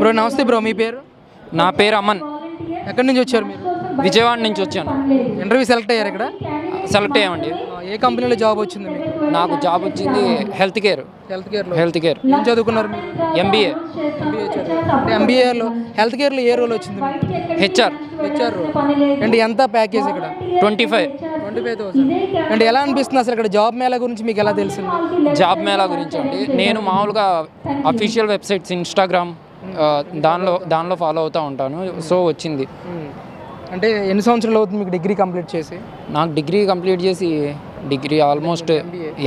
Bro నమస్తే bro మీ పేరు? నా పేరు అమన్. ఎక్కడి నుంచి వచ్చారు మీరు? విజయవాడ నుంచి వచ్చాను. ఇంటర్వ్యూ సెలెక్ట్ అయ్యారు ఇక్కడ? సెలెక్ట్ అయ్యామండి. ఏ కంపెనీలో జాబ్ వచ్చింది మీకు? నాకు జాబ్ వచ్చింది health care. Health కేర్లో? Health care. ఏం చదువుకున్నారు మీరు? ఎంబీఏ ఎంబీఏ ఎంబీఏలో హెల్త్ కేర్లో ఏ రోల్ వచ్చింది హెచ్ఆర్ హెచ్ఆర్ రోల్. అంటే ఎంత ప్యాకేజ్ ఇక్కడ? Twenty five. Twenty five thousand. అంటే ఎలా అనిపిస్తుంది అసలు ఇక్కడ జాబ్ మేళా గురించి మీకు ఎలా తెలిసింది? జాబ్ మేళా గురించి అండి. నేను మామూలుగా అఫీషియల్ వెబ్సైట్స్ ఇన్స్టాగ్రామ్ దానిలో దానిలో ఫాలో అవుతూ ఉంటాను. సో వచ్చింది. అంటే ఎన్ని సంవత్సరాలు అవుతుంది మీకు డిగ్రీ కంప్లీట్ చేసి? నాకు డిగ్రీ కంప్లీట్ చేసి degree almost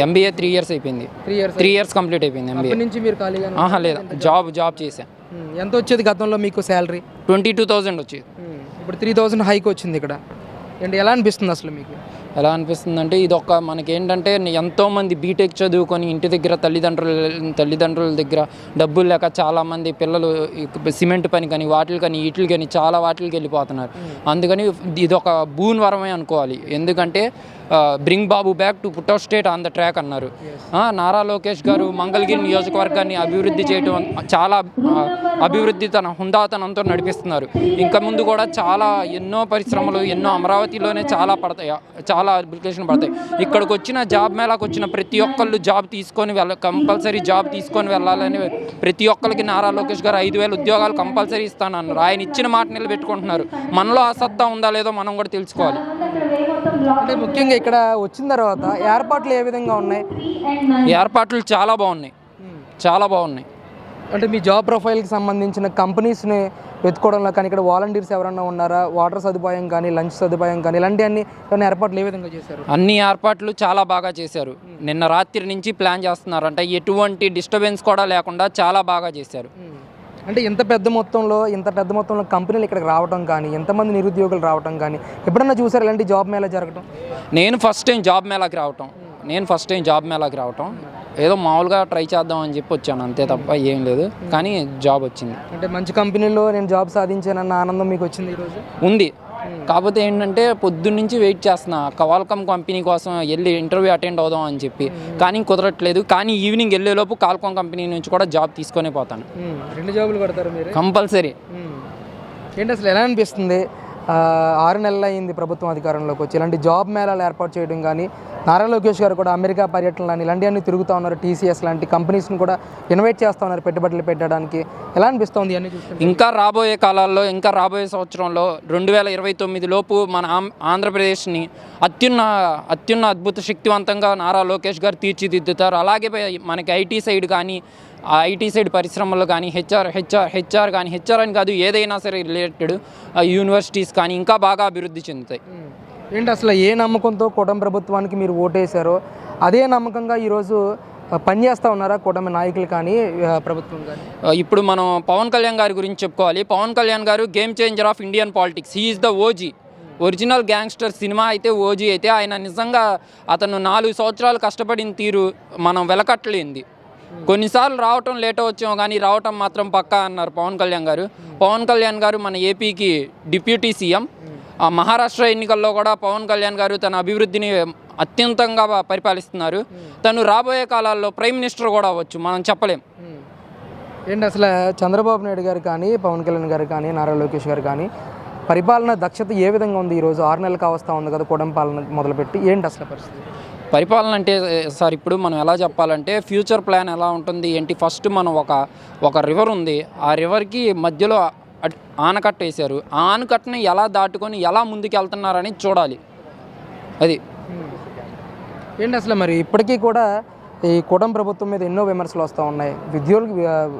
MBA. Three years అయిపోయింది. Three years three years complete అయిపోయింది ఎంబీఏ. నుంచి మీరు ఖాళీగా ఆహా లేదా. జాబ్ జాబ్ చేశాను ఎంత వచ్చేది గతంలో మీకు శాలరీ? ట్వంటీ టూ థౌజండ్ వచ్చేది. ఇప్పుడు త్రీ థౌసండ్ హైక్ వచ్చింది ఇక్కడ. ఏంటి ఎలా అనిపిస్తుంది అసలు మీకు? ఎలా అనిపిస్తుందంటే ఇది ఒక మనకేంటంటే ఎంతోమంది బీటెక్ చదువుకొని ఇంటి దగ్గర తల్లిదండ్రుల తల్లిదండ్రుల దగ్గర డబ్బులు లేక చాలామంది పిల్లలు సిమెంట్ పని కానీ వాటికి కానీ వీటికి కానీ చాలా వాటికి వెళ్ళిపోతున్నారు. అందుకని ఇది ఒక బూన్ వరమే అనుకోవాలి. ఎందుకంటే bring Babu back to put state on the track అన్నారు. నారా లోకేష్ గారు మంగళగిరి నియోజకవర్గాన్ని అభివృద్ధి చేయడం చాలా అభివృద్ధి తన హుందాతనంతో నడిపిస్తున్నారు. ఇంకా ముందు కూడా చాలా ఎన్నో పరిశ్రమలు ఎన్నో అమరావతిలోనే చాలా పడతాయి చాలా అప్లికేషన్ పడతాయి. ఇక్కడికి వచ్చిన జాబ్ మేళాకు వచ్చిన ప్రతి ఒక్కళ్ళు జాబ్ తీసుకొని వెళ్ళ కంపల్సరీ జాబ్ తీసుకొని వెళ్ళాలని ప్రతి ఒక్కరికి నారా లోకేష్ గారు ఐదు వేల ఉద్యోగాలు కంపల్సరీ ఇస్తానన్నారు. ఆయన ఇచ్చిన మాట నిలబెట్టుకుంటున్నారు. మనలో అసత్తా ఉందా లేదో మనం కూడా తెలుసుకోవాలి. అంటే ముఖ్యంగా ఇక్కడ వచ్చిన తర్వాత ఏర్పాట్లు ఏ విధంగా ఉన్నాయి? ఏర్పాట్లు చాలా బాగున్నాయి. చాలా బాగున్నాయి. అంటే మీ జాబ్ ప్రొఫైల్కి సంబంధించిన కంపెనీస్ని వెతుకోవడంలో కానీ ఇక్కడ వాలంటీర్స్ ఎవరైనా ఉన్నారా? వాటర్ సదుపాయం కానీ లంచ్ సదుపాయం కానీ ఇలాంటివన్నీ ఏమైనా ఏర్పాట్లు ఏ విధంగా చేశారు? అన్ని ఏర్పాట్లు చాలా బాగా చేశారు. నిన్న రాత్రి నుంచి ప్లాన్ చేస్తున్నారు అంటే ఎటువంటి డిస్టర్బెన్స్ కూడా లేకుండా చాలా బాగా చేశారు. అంటే ఇంత పెద్ద మొత్తంలో ఇంత పెద్ద మొత్తంలో కంపెనీలు ఇక్కడికి రావడం కానీ ఎంతమంది నిరుద్యోగులు రావడం కానీ ఎప్పుడన్నా చూసారు ఇలాంటి జాబ్ మేళా జరగడం నేను ఫస్ట్ టైం జాబ్ మేళాకి రావటం. నేను ఫస్ట్ టైం జాబ్ మేళాకి రావటం. ఏదో మామూలుగా ట్రై చేద్దాం అని చెప్పి వచ్చాను. అంతే తప్ప ఏం లేదు. కానీ జాబ్ వచ్చింది. అంటే మంచి కంపెనీలో నేను జాబ్ సాధించానన్న ఆనందం మీకు వచ్చింది ఈరోజు ఉంది. కాకపోతే ఏంటంటే పొద్దున్న నుంచి వెయిట్ చేస్తున్నా. కాల్కమ్ కంపెనీ కోసం వెళ్ళి ఇంటర్వ్యూ అటెండ్ అవుదాం అని చెప్పి. కానీ కుదరట్లేదు. కానీ ఈవినింగ్ వెళ్ళేలోపు కాల్కామ్ కంపెనీ నుంచి కూడా జాబ్ తీసుకొని పోతాను. మ్మ్. రెండు జాబులు కొడతారు మీరు? కంపల్సరీ. ఏంటి అసలు ఎలా అనిపిస్తుంది? ఆరు నెలలు అయింది ప్రభుత్వం అధికారంలోకి వచ్చి. ఇలాంటి జాబ్ మేళాలు ఏర్పాటు చేయడం కానీ నారా లోకేష్ గారు కూడా అమెరికా పర్యటనలు అని ఇలాంటివన్నీ తిరుగుతూ ఉన్నారు. టీసీఎస్ లాంటి కంపెనీస్ని కూడా ఇన్వైట్ చేస్తూ ఉన్నారు పెట్టుబడులు పెట్టడానికి. ఎలా అనిపిస్తుంది అన్ని చూస్తుంటే? ఇంకా రాబోయే కాలాల్లో ఇంకా రాబోయే సంవత్సరంలో రెండు వేల ఇరవై తొమ్మిది లోపు మన ఆం- ఆంధ్రప్రదేశ్ని అత్యున్న అత్యున్న అద్భుత శక్తివంతంగా నారా లోకేష్ గారు తీర్చిదిద్దుతారు. అలాగే మనకి ఐటీ సైడ్ కానీ ఐటీ సైడ్ పరిశ్రమలు కానీ హెచ్ఆర్ హెచ్ఆర్ హెచ్ఆర్ కానీ హెచ్ఆర్ అని కాదు ఏదైనా సరే రిలేటెడ్ యూనివర్సిటీస్ కానీ ఇంకా బాగా అభివృద్ధి చెందుతాయి. ఏంటి అసలు ఏ నమ్మకంతో కూటమి ప్రభుత్వానికి మీరు ఓటేశారో అదే నమ్మకంగా ఈరోజు పనిచేస్తూ ఉన్నారా కూటమి నాయకులు కానీ ప్రభుత్వం కానీ? ఇప్పుడు మనం పవన్ కళ్యాణ్ గారి గురించి చెప్పుకోవాలి. పవన్ కళ్యాణ్ గారు game changer of Indian politics he's the OG original gangster cinema అయితే ఓజీ అయితే ఆయన నిజంగా అతను నాలుగు సంవత్సరాలు కష్టపడిన తీరు మనం వెలకట్టలేంది కొన్నిసార్లు రావటం లేట్ వచ్చాం కానీ రావటం మాత్రం పక్కా అన్నారు పవన్ కళ్యాణ్ గారు. పవన్ కళ్యాణ్ గారు మన ఏపీకి డిప్యూటీ సీఎం. మహారాష్ట్ర ఎన్నికల్లో కూడా పవన్ కళ్యాణ్ గారు తన అభివృద్ధిని అత్యంతంగా పరిపాలిస్తున్నారు. తను రాబోయే కాలాల్లో ప్రైమ్ మినిస్టర్ కూడా అవ్వచ్చు మనం చెప్పలేం. ఏంటి అసలు చంద్రబాబు నాయుడు గారు కానీ పవన్ కళ్యాణ్ గారు కానీ నారా లోకేష్ గారు కానీ పరిపాలన దక్షత ఏ విధంగా ఉంది ఈరోజు? ఆరు నెలలు కావస్తా ఉంది కదా కూటమి పాలన మొదలుపెట్టి ఏంటి అసలు పరిస్థితి? పరిపాలన అంటే సార్ ఇప్పుడు మనం ఎలా చెప్పాలంటే ఫ్యూచర్ ప్లాన్ ఎలా ఉంటుంది? ఏంటి? ఫస్ట్ మనం ఒక ఒక రివర్ ఉంది. ఆ రివర్కి మధ్యలో ఆనకట్ట వేశారు. ఆ ఆనకట్టని ఎలా దాటుకొని ఎలా ముందుకు వెళ్తున్నారని చూడాలి. అది. ఏంటి అసలు మరి ఇప్పటికీ కూడా ఈ కూటమి ప్రభుత్వం మీద ఎన్నో విమర్శలు వస్తూ ఉన్నాయి. ఉద్యోగులు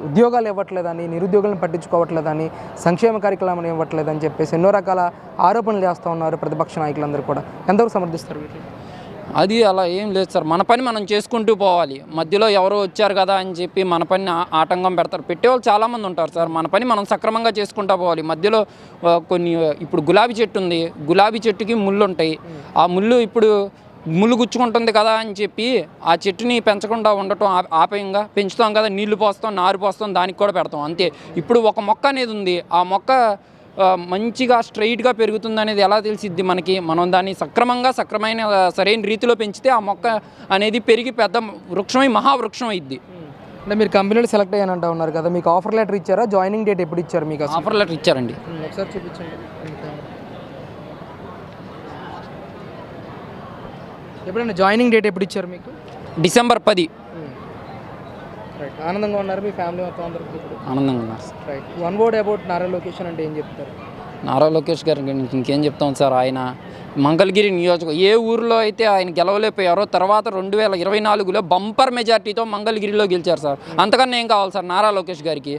ఉద్యోగాలు ఇవ్వట్లేదని నిరుద్యోగులను పట్టించుకోవట్లేదని సంక్షేమ కార్యక్రమాలు ఇవ్వట్లేదని చెప్పేసి ఎన్నో రకాల ఆరోపణలు చేస్తూ ఉన్నారు ప్రతిపక్ష నాయకులందరూ కూడా. ఎంతవరకు సమర్థిస్తారు వీటిని? అది అలా ఏం లేదు సార్. మన పని మనం చేసుకుంటూ పోవాలి. మధ్యలో ఎవరో వచ్చారు కదా అని చెప్పి మన పని ఆ- ఆటంకం పెడతారు. పెట్టేవాళ్ళు చాలామంది ఉంటారు సార్. మన పని మనం సక్రమంగా చేసుకుంటూ పోవాలి. మధ్యలో కొన్ని ఇప్పుడు గులాబీ చెట్టు ఉంది. గులాబీ చెట్టుకి ముళ్ళు ఉంటాయి. ఆ ముళ్ళు ఇప్పుడు ముళ్ళు గుచ్చుకుంటుంది కదా అని చెప్పి ఆ చెట్టుని పెంచకుండా ఉండటం ఆ- ఆపేయంగా పెంచుతాం కదా. నీళ్ళు పోస్తాం నారు పోస్తాం దానికి కూడా పెడతాం. అంతే. ఇప్పుడు ఒక మొక్క అనేది ఉంది. ఆ మొక్క మంచిగా స్ట్రైట్గా పెరుగుతుంది అనేది ఎలా తెలిసిద్ది మనకి? మనం దాన్ని సక్రమంగా సక్రమైన సరైన రీతిలో పెంచితే ఆ మొక్క అనేది పెరిగి పెద్ద వృక్షమై మహావృక్షం అయింది అంటే మీరు కంపెనీలో సెలెక్ట్ అయ్యానంటా ఉన్నారు కదా మీకు ఆఫర్ లెటర్ ఇచ్చారా? జాయినింగ్ డేట్ ఎప్పుడు ఇచ్చారు మీకు ఆఫర్ లెటర్ ఇచ్చారండి. ఒకసారి చూపించండి. ఎప్పుడైనా జాయినింగ్ డేట్ ఎప్పుడు ఇచ్చారు మీకు? డిసెంబర్ పది. రైట్ ఆనందంగా ఉన్నారు మీ ఫ్యామిలీ మొత్తం అందరూ ఆనందంగా ఉన్నారు. Sir right one word about Nara Lokesh అంటే ఏం చెప్తారు? నారా లోకేష్ గారికి ఇంకేం చెప్తాం సార్? ఆయన మంగళగిరి నియోజక ఏ ఊరిలో అయితే ఆయన గెలవలేకపోయారో తర్వాత రెండు వేల ఇరవై నాలుగులో బంపర్ మెజార్టీతో మంగళగిరిలో గెలిచారు సార్. అంతకన్నా ఏం కావాలి సార్ నారా లోకేష్ గారికి?